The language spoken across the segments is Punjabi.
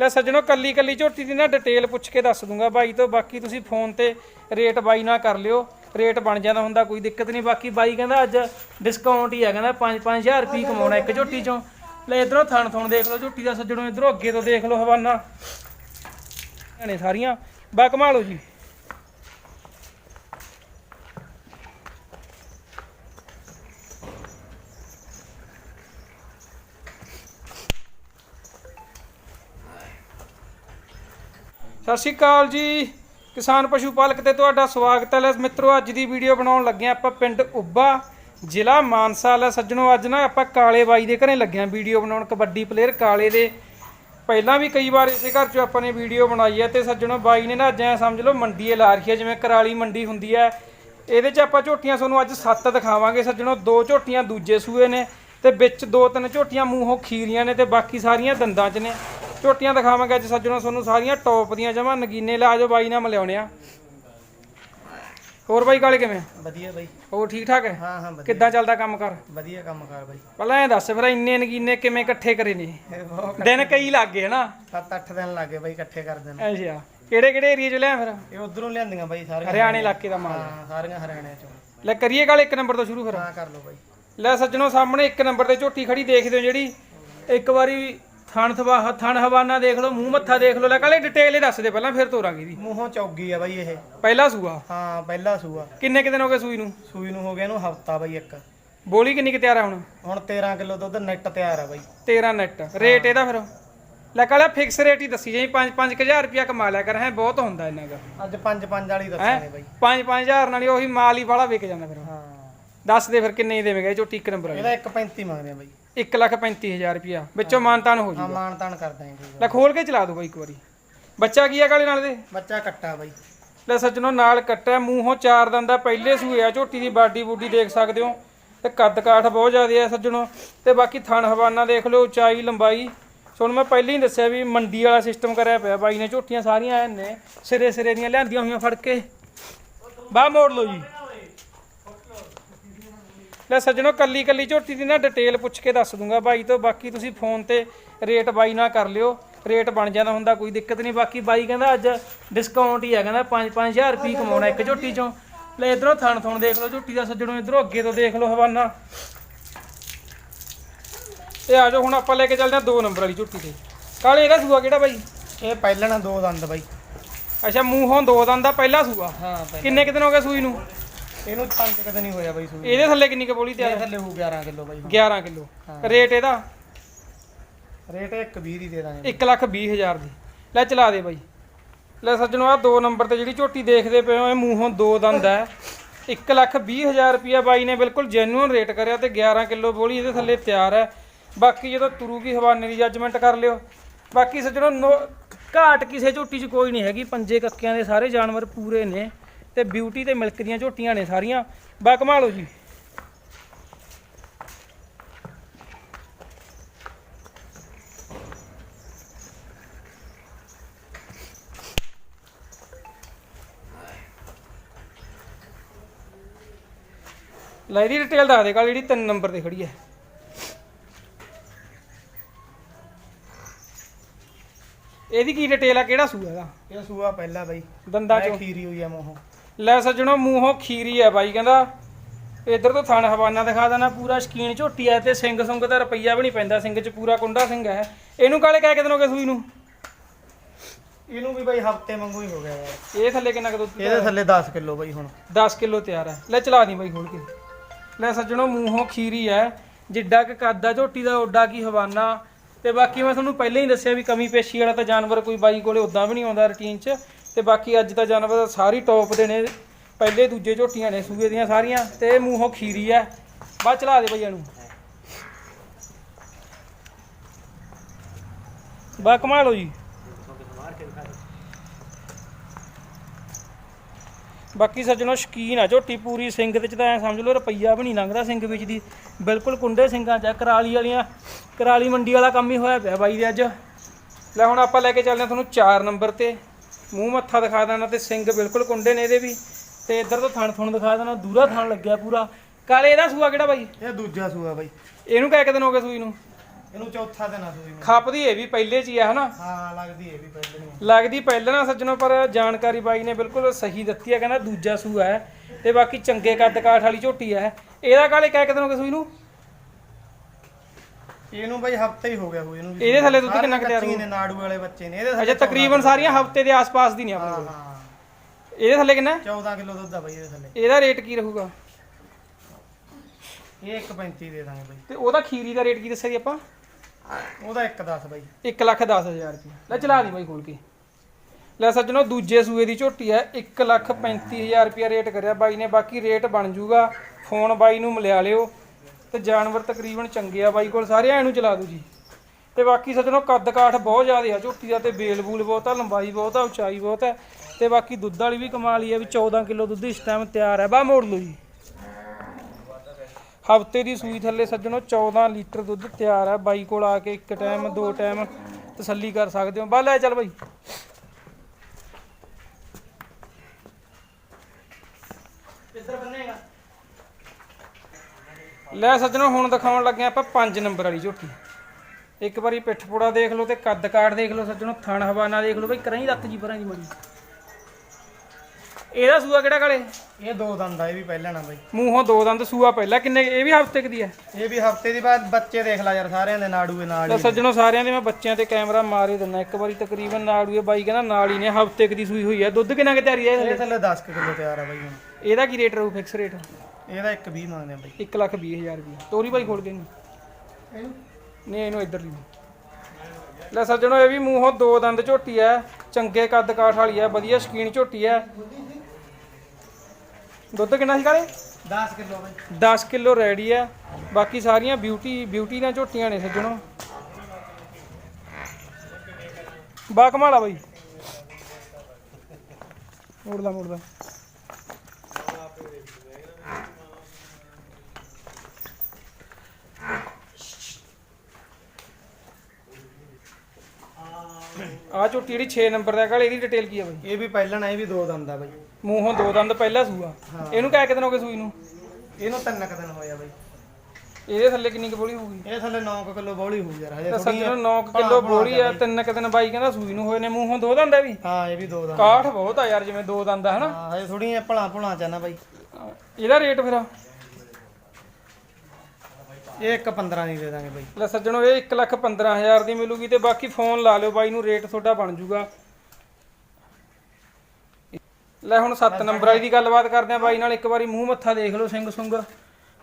ਲੈ ਸੱਜਣੋ, ਕੱਲੀ ਕੱਲੀ ਝੋਟੀ ਦੀ ਨਾ ਡਿਟੇਲ ਪੁੱਛ ਕੇ ਦੱਸ ਦੂੰਗਾ ਬਾਈ ਤੋਂ। ਬਾਕੀ ਤੁਸੀਂ ਫੋਨ ਤੇ ਰੇਟ ਬਾਈ ਨਾਲ ਕਰ ਲਿਓ। ਰੇਟ ਬਣ ਜਾਂਦਾ ਹੁੰਦਾ, ਕੋਈ ਦਿੱਕਤ ਨਹੀਂ। ਬਾਕੀ ਬਾਈ ਕਹਿੰਦਾ ਅੱਜ ਡਿਸਕਾਊਂਟ ਹੀ ਆ, ਕਹਿੰਦਾ 5-5000 ਰੁਪਏ ਕਮਾਉਣਾ ਇੱਕ ਝੋਟੀ ਚੋਂ। ਲੈ ਇਧਰੋਂ ਥਣ ਥਣ ਦੇਖ ਲਓ ਝੋਟੀ ਦਾ ਸੱਜਣੋ, ਇਧਰੋਂ ਅੱਗੇ ਤੋਂ ਦੇਖ ਲਓ ਹਵਾਨਾ। ਨੇ ਸਾਰੀਆਂ। ਬਾ ਕਮਾ ਜੀ। ਸਤਿ ਸ਼੍ਰੀ ਅਕਾਲ ਜੀ। ਕਿਸਾਨ ਪਸ਼ੂ ਪਾਲਕ ਤੇ ਤੁਹਾਡਾ ਸਵਾਗਤ ਹੈ। ਲੈ ਮਿੱਤਰੋ, ਅੱਜ ਦੀ ਵੀਡੀਓ ਬਣਾਉਣ ਲੱਗੇ ਹਾਂ ਆਪਾਂ ਪਿੰਡ ਉੱਬਾ, ਜ਼ਿਲ੍ਹਾ ਮਾਨਸਾ। ਲੈ ਸੱਜਣੋ, ਅੱਜ ਨਾ ਆਪਾਂ ਕਾਲੇ ਬਾਈ ਦੇ ਘਰੇ ਲੱਗੇ ਹਾਂ ਵੀਡੀਓ ਬਣਾਉਣ, ਕਬੱਡੀ ਪਲੇਅਰ ਕਾਲੇ ਦੇ। ਪਹਿਲਾਂ ਵੀ ਕਈ ਵਾਰ ਇਸੇ ਘਰ 'ਚ ਆਪਾਂ ਨੇ ਵੀਡੀਓ ਬਣਾਈ ਹੈ ਤੇ ਸੱਜਣੋ, ਬਾਈ ਨੇ ਨਾ ਅੱਜ ਐ ਸਮਝ ਲਓ ਮੰਡੀ ਲਾ ਰੱਖੀ ਹੈ, ਜਿਵੇਂ ਕਰਾਲੀ ਮੰਡੀ ਹੁੰਦੀ ਹੈ। ਇਹਦੇ 'ਚ ਆਪਾਂ ਝੋਟੀਆਂ ਤੁਹਾਨੂੰ ਅੱਜ ਸੱਤ ਦਿਖਾਵਾਂਗੇ। ਸੱਜਣੋ, ਦੋ ਝੋਟੀਆਂ, ਦੂਜੇ ਸੂਏ ਨੇ ਤੇ ਵਿੱਚ ਦੋ ਤਿੰਨ ਝੋਟੀਆਂ ਮੂੰਹੋਂ ਖੀਰੀਆਂ ਨੇ ਤੇ ਬਾਕੀ ਸਾਰੀਆਂ ਦੰਦਾਂ 'ਚ ਨੇ। ਝੋਟੀਆਂ ਦਿਖਾਵਾਂਗੇ ਅੱਜ ਸੱਜਣੋ ਤੁਹਾਨੂੰ ਸਾਰੀਆਂ ਟੌਪ ਦੀਆਂ ਜਮਾ ਨਗੀਨੇ ਲਾ ਜਾਓ ਬਾਈ ਨਾਲ ਮਿਲਾਉਣੇ ਆ। ਹੋਰ ਬਾਈ ਕਾਲੇ ਕਿਵੇਂ? ਵਧੀਆ ਬਾਈ। ਹੋਰ ਠੀਕ ਠਾਕ ਹੈ? ਹਾਂ ਹਾਂ ਵਧੀਆ। ਕਿੱਦਾਂ ਚੱਲਦਾ ਕੰਮ ਕਰ? ਵਧੀਆ ਕੰਮ ਕਰ ਬਾਈ। ਪਹਿਲਾਂ ਇਹ ਦੱਸ ਫਿਰ ਇੰਨੇ ਨਗੀਨੇ ਕਿਵੇਂ ਇਕੱਠੇ ਕਰੇ ਨੇ? ਦਿਨ ਕਈ ਲੱਗ ਗਏ ਹਨਾ? 7-8 ਦਿਨ ਲੱਗੇ ਬਾਈ ਇਕੱਠੇ ਕਰਦੇ ਨੇ ਅੱਛਾ। ਕਿਹੜੇ ਕਿਹੜੇ ਏਰੀਆ ਚ ਲਿਆ ਫਿਰ? ਇਹ ਉਧਰੋਂ ਲਿਆਂਦੀਆਂ ਬਾਈ ਸਾਰੀਆਂ। ਹਰਿਆਣੇ ਇਲਾਕੇ ਦਾ ਮਾਲ। ਹਾਂ ਸਾਰੀਆਂ ਹਰਿਆਣੇ ਚੋਂ। ਲੈ ਕਰੀਏ ਗੱਲ ਇੱਕ ਨੰਬਰ ਤੋਂ ਸ਼ੁਰੂ ਫਿਰ। ਹਾਂ ਕਰ ਲਓ ਬਾਈ। ਲੈ ਸੱਜਣੋ ਸਾਹਮਣੇ ਇੱਕ ਨੰਬਰ ਤੇ ਝੋਟੀ ਖੜੀ ਦੇਖਦੇ ਹੋ ਜਿਹੜੀ। ਇੱਕ ਵਾਰੀ ਥਣ ਥਵਾ ਥਣ ਹਵਾਨਾ ਦੇਖ ਲਓ ਮੂੰਹ ਮੱਥਾ ਦੇਖ ਲਓ ਲੈ ਕਾਲੇ ਡਿਟੇਲ ਹੀ ਦੱਸ ਦੇ ਪਹਿਲਾਂ ਫਿਰ ਤੋਰਾਂਗੇ ਦੀ ਮੂੰਹੋਂ ਚੌਗੀ ਆ ਬਾਈ ਇਹ। ਪਹਿਲਾ ਸੂਆ? ਹਾਂ ਪਹਿਲਾ ਸੂਆ। ਕਿੰਨੇ ਕੁ ਦਿਨ ਹੋ ਗਏ ਸੂਈ ਨੂੰ? ਸੂਈ ਨੂੰ ਹੋ ਗਿਆ ਇਹਨੂੰ ਹਫਤਾ ਬਾਈ ਇੱਕ। ਬੋਲੀ ਕਿੰਨੀ ਕੁ ਤਿਆਰ ਆ ਹੁਣ? ਹੁਣ 13 ਕਿਲੋ ਦੁੱਧ ਨੈਟ ਤਿਆਰ ਆ ਬਾਈ। 13 ਨੈਟ ਰੇਟ ਇਹਦਾ ਫਿਰ? ਲੈ ਕਾਲੇ ਫਿਕਸ ਰੇਟ ਹੀ ਦੱਸੀ ਜਾਈ 5-5000 ਰੁਪਿਆ ਕਮਾ ਲਿਆ ਕਰ ਹੈ ਬਹੁਤ ਹੁੰਦਾ ਇਹਨਾਂ ਦਾ ਅੱਜ 5-5 ਵਾਲੀ ਦੱਸਾਂਗੇ ਬਾਈ। 5-5000 ਨਾਲ ਹੀ ਉਹੀ ਮਾਲ ਹੀ ਵਾਲਾ ਵਿਕ ਜਾਂਦਾ ਫਿਰ। ਹਾਂ। ਦੱਸ ਦੇ ਫਿਰ ਕਿੰਨੇ ਹੀ ਦੇਵੇਂਗੇ ਝੋਟੀ ਇੱਕ ਨੰਬਰ ਵਾਲੀ ਇਹਦਾ 1.35 ਮੰਗਦੇ ਆ ਬਾਈ। 1 ਲੱਖ 35000 ਰੁਪਿਆ ਵਿੱਚੋਂ ਮਾਨਤਾਨ ਹੋ ਹਾਂ ਜੂਗਾ। ਮਾਨ ਤਾਨ ਕਰ ਦਾਂਗੇ ਲੈ ਖੋਲ ਕੇ ਚਲਾ ਦੋ ਬਾਈ ਇੱਕ ਵਾਰੀ। ਬੱਚਾ ਕੀ ਆ ਕਾਲੇ ਨਾਲ ਦੇ? ਬੱਚਾ ਕੱਟਾ ਬਾਈ। ਲੈ ਸੱਜਣੋ ਨਾਲ ਕੱਟਿਆ ਮੂੰਹੋਂ ਚਾਰ ਦੰਦਾ ਪਹਿਲੇ ਸੂਏ ਆ ਝੋਟੀ ਦੀ ਬਾਡੀ ਬੂਡੀ ਦੇਖ ਸਕਦੇ ਹੋ। ਤੇ ਕੱਦ ਕਾਠ ਬਹੁਤ ਜ਼ਿਆਦਾ ਆ ਸੱਜਣੋ। ਤੇ ਬਾਕੀ ਥਣ ਹਵਾਨਾ ਦੇਖ ਲਓ ਉਚਾਈ ਲੰਬਾਈ। ਤੁਹਾਨੂੰ ਮੈਂ ਪਹਿਲਾਂ ਹੀ ਦੱਸਿਆ ਵੀ ਮੰਡੀ ਵਾਲਾ ਸਿਸਟਮ ਕਰਿਆ ਪਿਆ ਬਾਈ ਨੇ ਝੋਟੀਆਂ ਸਾਰੀਆਂ ਐ ਨੇ ਸਿਰੇ ਸਿਰੇ ਦੀਆਂ ਲਿਆਂਦੀਆਂ ਹੋਈਆਂ ਫੜ ਕੇ। ਬਾਹ ਮੋੜ ਲਓ ਜੀ। ਲੈ ਸੱਜਣੋ ਕੱਲੀ ਕੱਲੀ ਝੋਟੀ ਦੀ ਨਾ ਡਿਟੇਲ ਪੁੱਛ ਕੇ ਦੱਸ ਦੂੰਗਾ ਬਾਈ ਤੋਂ। ਬਾਕੀ ਤੁਸੀਂ ਫੋਨ ਤੇ ਰੇਟ ਬਾਈ ਨਾਲ ਕਰ ਲਿਓ। ਰੇਟ ਬਣ ਜਾਂਦਾ ਹੁੰਦਾ ਕੋਈ ਦਿੱਕਤ ਨਹੀਂ। ਬਾਕੀ ਬਾਈ ਕਹਿੰਦਾ ਅੱਜ ਡਿਸਕਾਊਂਟ ਹੀ ਆ ਕਹਿੰਦਾ 5-5000 ਰੁਪਏ ਕਮਾਉਣਾ ਇੱਕ ਝੋਟੀ ਚੋਂ। ਲੈ ਇਧਰੋਂ ਥਣ ਥਣ ਦੇਖ ਲਓ ਝੋਟੀ ਦਾ ਸੱਜਣੋ ਇਧਰੋਂ ਅੱਗੇ ਤੋਂ ਦੇਖ ਲਓ ਹਵਾਨਾ। ਇਹ ਆ ਜਾਓ ਹੁਣ ਆਪਾਂ ਲੈ ਕੇ ਚੱਲਦੇ ਹਾਂ 2 ਨੰਬਰ ਵਾਲੀ ਝੋਟੀ ਤੇ। ਕਾਲੇ ਇਹਦਾ ਸੂਆ ਕਿਹੜਾ ਬਾਈ? ਇਹ ਪਹਿਲਣਾ ਦੋ ਦੰਦ ਬਾਈ। ਅੱਛਾ ਮੂੰਹੋਂ ਦੋ ਦੰਦ ਦਾ ਪਹਿਲਾ ਸੂਆ। ਹਾਂ ਪਹਿਲਾਂ। ਕਿੰਨੇ ਕੁ ਦਿਨ ਹੋ ਗਏ ਸੂਈ ਨੂੰ? ਇਹਨੂੰ ਪੰਜ ਕਦੇ ਨਹੀਂ ਹੋਇਆ ਬਾਈ ਸੂਈ। ਇਹਦੇ ਥੱਲੇ ਕਿੰਨੀ ਕੁ ਬੋਲੀ ਤਿਆਰ? ਇਹ ਥੱਲੇ ਹੋ 11 ਕਿਲੋ ਬਾਈ 11 ਕਿਲੋ। ਰੇਟ ਇਹਦਾ? ਰੇਟ 120 ਹੀ ਦੇ ਦਾਂਗੇ। 1 ਲੱਖ 20 ਹਜ਼ਾਰ ਦੀ। ਲੈ ਚਲਾ ਦੇ ਬਾਈ। ਲੈ ਸੱਜਣੋ ਆ ਦੋ ਨੰਬਰ ਤੇ ਜਿਹੜੀ ਝੋਟੀ ਦੇਖਦੇ ਪਏ ਹੋ ਇਹ ਮੂੰਹੋਂ ਦੋ ਦੰਦ ਹੈ। 1 ਲੱਖ 20 ਹਜ਼ਾਰ ਰੁਪਿਆ ਬਾਈ ਨੇ ਬਿਲਕੁਲ ਜੈਨੂਅਨ ਰੇਟ ਕਰਿਆ ਤੇ 11 ਕਿਲੋ ਬੋਲੀ ਇਹਦੇ ਥੱਲੇ ਤਿਆਰ ਹੈ। ਬਾਕੀ ਜਦੋਂ ਤੁਰੂਗੀ ਹਵਾਨੇ ਦੀ ਜੱਜਮੈਂਟ ਕਰ ਲਿਓ। ਬਾਕੀ ਸੱਜਣੋ ਨੋ- ਘਾਟ ਕਿਸੇ ਝੋਟੀ 'ਚ ਕੋਈ ਨਹੀਂ ਹੈਗੀ। ਪੰਜੇ ਕੱਕਿਆਂ ਦੇ ਸਾਰੇ ਜਾਨਵਰ ਪੂਰੇ ਨੇ। ਤੇ ਬਿਊਟੀ ਤੇ ਮਿਲਕ ਦੀਆਂ ਝੋਟੀਆਂ ਨੇ ਸਾਰੀਆਂ। ਬਾ ਕਮਾ ਲਓ ਜੀ ਲੈ ਇਹਦੀ ਡਿਟੇਲ ਦੱਸ ਦੇ ਕਾਲ ਜਿਹੜੀ 3 ਨੰਬਰ ਤੇ ਖੜੀ ਹੈ। ਇਹਦੀ ਕੀ ਡਿਟੇਲ ਆ? ਕਿਹੜਾ ਸੂਆ ਇਹਦਾ? ਇਹ ਸੂਆ ਪਹਿਲਾ ਬਾਈ। ਦੰਦਾਂ ਚੋਂ। ਖੀਰੀ ਹੋਈ ਆ ਮੂੰਹੋਂ। ਲੈ ਸੱਜਣੋ ਮੂੰਹੋਂ ਖੀਰੀ ਹੈ ਬਾਈ ਕਹਿੰਦਾ ਇਧਰ ਤੋਂ ਥਣ ਹਵਾਨਾ ਦਿਖਾ ਦੇਣਾ ਪੂਰਾ ਸ਼ਕੀਨ ਝੋਟੀ ਹੈ ਤੇ ਸਿੰਘ ਸੁੰਗ ਦਾ ਰੁਪਈਆ ਵੀ ਨਹੀਂ ਪੈਂਦਾ ਸਿੰਘ 'ਚ ਪੂਰਾ ਕੁੰਡਾ ਸਿੰਘ ਹੈ। ਇਹਨੂੰ ਕਾਲੇ ਕਹਿ ਕੇ ਦਿਨੋਗੇ ਸੂਈ ਨੂੰ? ਇਹਨੂੰ ਵੀ ਬਾਈ ਹਫ਼ਤੇ ਵਾਂਗੂ ਹੀ ਹੋ ਗਿਆ ਯਾਰ। ਇਹ ਥੱਲੇ ਕਿੰਨਾ ਕੁ ਦੁੱਧ ਇਹਦੇ ਥੱਲੇ 10 ਕਿਲੋ ਬਾਈ ਹੁਣ। 10 ਕਿਲੋ ਤਿਆਰ ਹੈ। ਲੈ ਚਲਾ ਦੀ ਬਾਈ ਖੋਲ ਕੇ। ਲੈ ਸੱਜਣੋ ਮੂੰਹੋਂ ਖੀਰੀ ਹੈ। ਜਿੱਡਾ ਕਿ ਕੱਦ ਆ ਝੋਟੀ ਦਾ ਓਡਾ ਕੀ ਹਵਾਨਾ। ਤੇ ਬਾਕੀ ਮੈਂ ਤੁਹਾਨੂੰ ਪਹਿਲਾਂ ਹੀ ਦੱਸਿਆ ਵੀ ਕਮੀ ਪੇਸ਼ੀ ਵਾਲਾ ਤਾਂ ਜਾਨਵਰ ਕੋਈ ਬਾਈ ਕੋਲੇ ਉਦਾਂ ਵੀ ਨਹੀਂ ਆਉਂਦਾ ਰੁਟੀਨ 'ਚ। ਤੇ ਬਾਕੀ ਅੱਜ ਤਾਂ ਜਾਨਵਰ ਸਾਰੀ ਟੌਪ ਦੇ ਨੇ ਪਹਿਲੇ ਦੂਜੇ ਝੋਟੀਆਂ ਨੇ ਸੂਏ ਦੀਆਂ ਸਾਰੀਆਂ ਤੇ ਇਹ ਮੂੰਹੋਂ ਖੀਰੀ ਹੈ ਬਾਅਦ ਚਲਾ ਦੇ ਬਈਆਂ ਨੂੰ। ਬਾ ਕਮਾ ਲਓ ਜੀ। ਬਾਕੀ ਸੱਜਣੋ ਸ਼ਕੀਨ ਆ ਝੋਟੀ ਪੂਰੀ ਸਿੰਘ ਦੇ ਚ ਤਾਂ ਐ ਸਮਝ ਲਓ ਰੁਪਈਆ ਵੀ ਨਹੀਂ ਲੰਘਦਾ ਸਿੰਘ ਵਿੱਚ ਦੀ। ਬਿਲਕੁਲ ਕੁੰਡੇ ਸਿੰਘਾਂ ਚ ਆ, ਕਰਾਲੀ ਵਾਲੀਆਂ ਕਰਾਲੀ ਮੰਡੀ ਵਾਲਾ ਕੰਮ ਹੀ ਹੋਇਆ ਪਿਆ ਬਾਈ ਦੇ ਅੱਜ। ਲੈ ਹੁਣ ਆਪਾਂ ਲੈ ਕੇ ਚੱਲਦੇ ਹਾਂ ਤੁਹਾਨੂੰ 4 ਨੰਬਰ ਤੇ। ਮੂੰਹ ਮੱਥਾ ਦਿਖਾ ਦੇਣਾ ਤੇ ਸਿੰਘ ਬਿਲਕੁਲ ਕੁੰਡੇ ਨੇ ਇਹਦੇ ਵੀ। ਤੇ ਇੱਧਰ ਤੋਂ ਥਣ ਥਣ ਦਿਖਾ ਦੇਣਾ ਦੂਰਾ ਥਣ ਲੱਗਿਆ ਪੂਰਾ। ਕਾਲੇ ਇਹਦਾ ਸੂਆ ਕਿਹੜਾ ਬਾਈ? ਇਹ ਦੂਜਾ ਸੂਆ ਬਾਈ। ਇਹਨੂੰ ਕਹਿ ਕੇ ਦਿਨ ਹੋ ਗਏ ਸੂਈ ਨੂੰ। ਇਹਨੂੰ ਚੌਥਾ ਦਿਨ ਆ ਸੂਈ ਨੂੰ। ਖਪਦੀ ਇਹ ਵੀ ਪਹਿਲੇ ਚ ਹੀ ਆ ਹਨਾ? ਹਾਂ ਲੱਗਦੀ ਇਹ ਵੀ ਪਹਿਲਣੀ ਲੱਗਦੀ ਪਹਿਲਾਂ ਸੱਜਣੋ ਪਰ ਜਾਣਕਾਰੀ ਬਾਈ ਨੇ ਬਿਲਕੁਲ ਸਹੀ ਦਿੱਤੀ ਹੈ ਕਹਿੰਦਾ ਦੂਜਾ ਸੂਆ ਹੈ। ਤੇ ਬਾਕੀ ਚੰਗੇ ਕੱਦ ਕਾਠ ਵਾਲੀ ਝੋਟੀ ਹੈ ਇਹਦਾ ਕਾਲੇ ਕਹਿ ਕਿਦੋਂ ਕਿ ਸੂਈ ਨੂੰ? ਇਹਨੂੰ ਬਾਈ ਹਫਤਾ ਹੀ ਹੋ ਗਿਆ ਹੋਈ ਇਹਨੂੰ ਵੀ। ਇਹਦੇ ਥੱਲੇ ਦੁੱਧ ਕਿੰਨਾ ਕੁ ਤਿਆਰ ਕੱਚੀਆਂ ਨੇ ਨਾੜੂ ਵਾਲੇ ਬੱਚੇ ਨੇ ਇਹਦੇ ਥੱਲੇ ਅਜੇ ਤਕਰੀਬਨ ਸਾਰੀਆਂ ਹਫ਼ਤੇ ਦੇ ਆਸ-ਪਾਸ ਦੀ ਨੇ ਆਪਣੇ ਕੋਲ। ਹਾਂ ਇਹਦੇ ਥੱਲੇ ਕਿੰਨਾ? 14 ਕਿਲੋ ਦੁੱਧ ਆ ਬਾਈ ਇਹਦੇ ਥੱਲੇ। ਇਹਦਾ ਰੇਟ ਕੀ ਰਹੂਗਾ? ਇਹ 1.35 ਦੇ ਦਾਂਗੇ ਬਾਈ। ਤੇ ਉਹਦਾ ਖੀਰੀ ਦਾ ਰੇਟ ਕੀ ਦੱਸਿਆ ਜੀ ਆਪਾਂ? ਉਹਦਾ 1.10 ਬਾਈ। 1 ਲੱਖ 10 ਹਜ਼ਾਰ ਰੁਪਏ ਲੈ ਚਲਾ ਦੀ ਬਾਈ ਖੋਲ ਕੇ। ਲੈ ਸੱਜਣੋ ਦੂਜੇ ਸੂਏ ਦੀ ਝੋਟੀ ਹੈ 1 ਲੱਖ 35 ਹਜ਼ਾਰ ਰੁਪਏ ਰੇਟ ਕਰਿਆ ਬਾਈ ਨੇ। ਬਾਕੀ ਰੇਟ ਬਣ ਜੂਗਾ। ਫੋਨ ਬਾਈ ਨੂੰ ਮਿਲਿਆ ਲਿਓ। ਤੇ ਜਾਨਵਰ ਤਕਰੀਬਨ ਚੰਗੇ ਆ ਬਾਈ ਕੋਲ, ਸਾਰੇ ਐਨੂੰ ਚਲਾ ਦੂ ਜੀ। ਤੇ ਬਾਕੀ ਸੱਜਣੋ, ਕੱਦ ਕਾਠ ਬਹੁਤ ਜ਼ਿਆਦਾ ਆ, ਝੋਟੀ ਦਾ ਤੇ ਬੇਲ ਬੂਲ ਬਹੁਤ ਆ, ਲੰਬਾਈ ਬਹੁਤ ਆ, ਉਚਾਈ ਬਹੁਤ ਹੈ ਤੇ ਬਾਕੀ ਦੁੱਧ ਵਾਲੀ ਵੀ ਕਮਾਲ ਹੀ ਆ ਵੀ 14 ਕਿਲੋ ਦੁੱਧ ਇਸ ਟਾਈਮ ਤਿਆਰ ਹੈ ਬਾ ਮੋੜ ਲਓ ਜੀ। ਹਫ਼ਤੇ ਦੀ ਸੂਈ ਥੱਲੇ ਸੱਜਣੋ 14 ਲੀਟਰ ਦੁੱਧ ਤਿਆਰ ਹੈ ਬਾਈ ਕੋਲ ਆ ਕੇ ਇੱਕ ਟਾਈਮ ਦੋ ਟਾਈਮ ਤਸੱਲੀ ਕਰ ਸਕਦੇ ਹੋ। ਬਾ ਲੈ ਚੱਲ ਬਾਈ। ਲੈ ਸੱਜਣੋ ਹੁਣ ਦਿਖਾਉਣ ਲੱਗੇ ਆਪਾਂ 5 ਨੰਬਰ ਵਾਲੀ ਝੋਟੀ। ਇੱਕ ਵਾਰੀ ਪਿੱਠ ਪੋੜਾ ਦੇਖ ਲਓ ਤੇ ਕੱਦ ਕਾਠ ਦੇਖ ਲਓ ਸੱਜਣੋ ਥਣ ਹਵਾਨਾ ਦੇਖ ਲਓ ਬਈ ਕਰਾਂ ਰੱਤ ਜੀ ਪਰਾਂ ਦੀ ਬੜੀ ਇਹਦਾ ਸੂਆ ਕਿਹੜਾ ਕਾਲੇ? ਇਹ ਦੋ ਦੰਦ ਆ ਇਹ ਵੀ ਪਹਿਲਾਂ ਨਾ ਬਾਈ। ਮੂੰਹੋਂ ਦੋ ਦੰਦ ਸੂਆ ਪਹਿਲਾਂ ਕਿੰਨੇ ਇਹ ਵੀ ਹਫ਼ਤੇ ਦੀ ਹੈ ਇਹ ਵੀ ਹਫ਼ਤੇ ਦੀ ਬਾਅਦ ਬੱਚੇ ਦੇਖ ਲੈ ਯਾਰ ਸਾਰਿਆਂ ਦੇ ਨਾੜੂਏ ਨਾਲ ਤਾਂ ਹੀ। ਸੱਜਣੋ ਸਾਰਿਆਂ ਦੇ ਮੈਂ ਬੱਚਿਆਂ ਤੇ ਕੈਮਰਾ ਮਾਰ ਹੀ ਦਿੰਦਾ ਇੱਕ ਵਾਰੀ ਤਕਰੀਬਨ ਨਾੜੂਏ ਬਾਈ ਕਹਿੰਦਾ ਨਾਲ ਹੀ ਨੇ ਹਫ਼ਤੇ ਦੀ ਸੂਈ ਹੋਈ ਹੈ ਦੁੱਧ ਕਿੰਨਾ ਕਿ ਤਿਆਰੀ ਹੈ ਇਹ ਥੱਲੇ? 10 ਕਿਲੋ ਤਿਆਰ ਆ ਬਾਈ ਹੁਣ। ਇਹਦਾ ਕੀ ਰੇਟ ਰਹੂ ਫਿਕਸ ਰੇਟ ਇਹਦਾ 1 20 ਮੰਗਦੇ ਆ ਬਾਈ। 1 ਲੱਖ 20 ਹਜ਼ਾਰ ਰੁਪਏ ਤੋਰੀ ਬਾਈ ਖੋਲ ਦੇ ਨੂੰ ਨਹੀਂ ਇਹਨੂੰ ਇੱਧਰ ਲਈ। ਲੈ ਸੱਜਣੋ ਇਹ ਵੀ ਮੂੰਹੋਂ ਦੋ ਦੰਦ ਝੋਟੀ ਐ ਚੰਗੇ ਕੱਦ ਕਾਠ ਵਾਲੀ ਐ ਵਧੀਆ ਸ਼ਕੀਨ ਝੋਟੀ ਐ। ਦੁੱਧ ਕਿੰਨਾ ਸੀ ਕਾਲੇ? 10 ਕਿਲੋ ਬਾਈ। 10 ਕਿਲੋ ਰੈਡੀ ਐ। ਬਾਕੀ ਸਾਰੀਆਂ ਬਿਊਟੀ ਬਿਊਟੀ ਨਾਲ ਝੋਟੀਆਂ ਨੇ ਸੱਜਣੋ। ਬਾ ਕਮਾਲਾ ਬਾਈ ਮੋੜਦਾ ਮੋੜਦਾ ਆ ਝੋਟੀ ਜਿਹੜੀ 6 ਨੰਬਰ ਦਾ ਕਾਲੇ ਇਹਦੀ ਡਿਟੇਲ ਕੀ ਆ ਬਾਈ? ਇਹ ਵੀ ਪਹਿਲਾਂ ਨਾ ਇਹ ਵੀ ਦੋ ਦੰਦ ਆ ਬਾਈ। ਮੂੰਹੋਂ ਦੋ ਦੰਦ ਪਹਿਲਾ ਸੂਆ। ਇਹਨੂੰ ਕਹਿ ਕਿਦਨ ਹੋ ਗਏ ਸੂਈ ਨੂੰ? ਇਹਨੂੰ ਤਿੰਨ ਕੁ ਦਿਨ ਹੋਇਆ ਬਾਈ। ਇਹਦੇ ਥੱਲੇ ਕਿੰਨੀ ਕੁ ਬੋਲੀ ਹੋਊਗੀ? ਇਹ ਥੱਲੇ 9 ਕਿਲੋ ਬੌਲੀ ਹੋਊ ਯਾਰ ਹਜੇ ਤਾਂ ਥੋੜੀ ਸੱਜਣੋ 9 ਕਿਲੋ ਬੋਲੀ ਆ ਤਿੰਨ ਕੁ ਦਿਨ ਬਾਈ ਕਹਿੰਦਾ ਸੂਈ ਨੂੰ ਹੋਏ ਨੇ ਮੂੰਹੋਂ ਦੋ ਦੰਦ ਆ ਵੀ। ਹਾਂ ਇਹ ਵੀ ਦੋ ਦੰਦ ਕਾਠ ਬਹੁਤ ਆ ਯਾਰ ਜਿਵੇਂ ਦੋ ਦੰਦ ਆ ਹਨਾ? ਹਾਂ ਹਜੇ ਥੋੜੀਆਂ ਭਲਾ ਭੁਲਾ ਚ ਆ ਨਾ ਬਾਈ। ਇਹਦਾ ਰੇਟ ਫਿਰ? ਇਹ ਇੱਕ 15 ਦੀ ਦੇ ਦਾਂਗੇ ਬਾਈ। ਲੈ ਸੱਜਣੋ ਇਹ 1 ਲੱਖ 15000 ਦੀ ਮਿਲੂਗੀ ਤੇ ਬਾਕੀ ਫੋਨ ਲਾ ਲਿਓ ਬਾਈ ਨੂੰ ਰੇਟ ਤੁਹਾਡਾ ਬਣ ਜੂਗਾ। ਲੈ ਹੁਣ 7 ਨੰਬਰ ਵਾਲੀ ਦੀ ਗੱਲਬਾਤ ਕਰਦੇ ਆ ਬਾਈ ਨਾਲ ਇੱਕ ਵਾਰੀ ਮੂੰਹ ਮੱਥਾ ਦੇਖ ਲਓ ਸਿੰਘ ਸੁੰਗ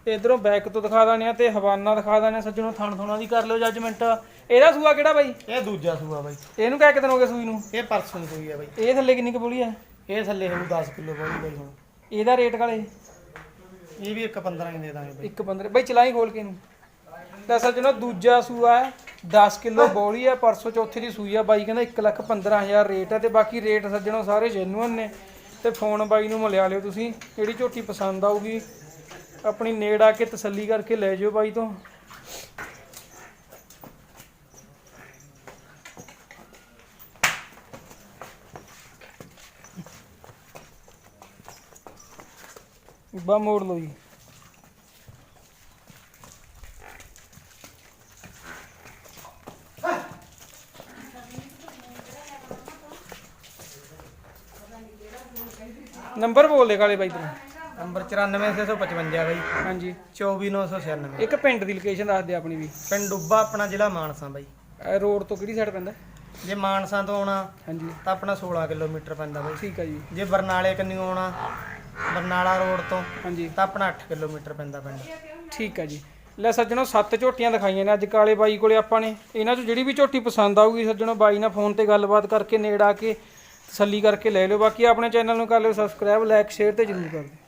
ਤੇ ਇਧਰੋਂ ਬੈਕ ਤੋਂ ਦਿਖਾ ਦਾਨੇ ਆ ਤੇ ਹਵਾਨਾ ਦਿਖਾ ਦਾਨੇ ਆ ਸੱਜਣੋ ਥਣ ਥੁਣਾ ਦੀ ਕਰ ਲਿਓ ਜੱਜਮੈਂਟ ਇਹਦਾ ਸੂਆ ਕਿਹੜਾ ਬਾਈ? ਇਹ ਦੂਜਾ ਸੂਆ ਬਾਈ। ਇਹਨੂੰ ਕਹਿ ਕਿਦਨ ਹੋ ਗਿਆ ਸੂਈ ਨੂੰ? ਇਹ ਪਰਸੋਂ ਸੂਈ ਆ ਬਾਈ। ਇਹ ਥੱਲੇ ਕਿੰਨੀ ਕੁ ਬੋਲੀ ਹੈ? ਇਹ ਥੱਲੇ ਹੋਊ 10 ਕਿਲੋ ਬੌਲੀ ਬਾਈ ਹੁਣ। ਇਹਦਾ ਰੇਟ ਕਾਲੇ ਇਹ ਵੀ ਇੱਕ 15 ਦੀ ਦੇ ਦਾਂਗੇ ਬਾਈ। ਇੱਕ ਬਾਈ ਚਲਾਈ ਖੋਲ ਕੇ ਇਹਨੂੰ। ਤਾਂ ਸੱਜਣੋ ਦੂਜਾ ਸੂਆ ਹੈ 10 ਕਿਲੋ ਬੋਲੀ ਹੈ ਪਰਸੋਂ ਚੌਥੇ ਦੀ ਸੂਈ ਹੈ ਬਾਈ ਕਹਿੰਦਾ 1 ਲੱਖ 15000 ਰੇਟ ਹੈ ਤੇ ਬਾਕੀ ਰੇਟ ਸੱਜਣੋ ਸਾਰੇ ਜੈਨੂਅਨ ਨੇ। ਤੇ ਫੋਨ ਬਾਈ ਨੂੰ ਮਿਲਿਆ ਲਿਓ ਤੁਸੀਂ ਜਿਹੜੀ ਝੋਟੀ ਪਸੰਦ ਆਊਗੀ ਆਪਣੀ ਨੇੜ ਆ ਕੇ ਤਸੱਲੀ ਕਰਕੇ ਲੈ ਜਿਓ ਬਾਈ ਤੋਂ। ਬਾ ਮੋੜ ਲਓ ਜੀ। ਨੰਬਰ ਬੋਲ ਦੇ ਕਾਲੇ ਬਾਈ ਤੂੰ। ਨੰਬਰ 94655 ਬਾਈ। ਹਾਂਜੀ। 24996 ਇੱਕ ਪਿੰਡ ਦੀ ਲੋਕੇਸ਼ਨ ਦੱਸ ਦੇ ਆਪਣੀ ਵੀ। ਪਿੰਡ ਡੁੱਬਾ ਆਪਣਾ ਜ਼ਿਲ੍ਹਾ ਮਾਨਸਾ ਬਾਈ। ਇਹ ਰੋਡ ਤੋਂ ਕਿਹੜੀ ਸਾਈਡ ਪੈਂਦਾ? ਜੇ ਮਾਨਸਾ ਤੋਂ ਆਉਣਾ ਹਾਂਜੀ। ਤਾਂ ਆਪਣਾ 16 ਕਿਲੋਮੀਟਰ ਪੈਂਦਾ ਬਾਈ। ਠੀਕ ਆ ਜੀ। ਜੇ ਬਰਨਾਲੇ ਕੰਨਿਓ ਆਉਣਾ ਬਰਨਾਲਾ ਰੋਡ ਤੋਂ। ਹਾਂਜੀ। ਤਾਂ ਆਪਣਾ 8 ਕਿਲੋਮੀਟਰ ਪੈਂਦਾ ਪਿੰਡ। ਠੀਕ ਆ ਜੀ। ਲੈ ਸੱਜਣੋ ਸੱਤ ਝੋਟੀਆਂ ਦਿਖਾਈਆਂ ਨੇ ਅੱਜ ਕਾਲੇ ਬਾਈ ਕੋਲੇ ਆਪਾਂ ਨੇ। ਇਹਨਾਂ ਚੋਂ ਜਿਹੜੀ ਵੀ ਝੋਟੀ ਪਸੰਦ ਆਊਗੀ ਸੱਜਣੋ ਬਾਈ ਨਾਲ ਫੋਨ ਤੇ ਗੱਲਬਾਤ ਕਰਕੇ ਨੇੜ ਆ ਕੇ ਤਸੱਲੀ ਕਰਕੇ ਲੈ ਲਿਓ। ਬਾਕੀ ਆਪਣੇ ਚੈਨਲ ਨੂੰ ਕਰ ਲਿਓ ਸਬਸਕ੍ਰਾਈਬ ਲਾਈਕ ਸ਼ੇਅਰ ਤੇ ਜ਼ਰੂਰ ਕਰ ਦਿਓ।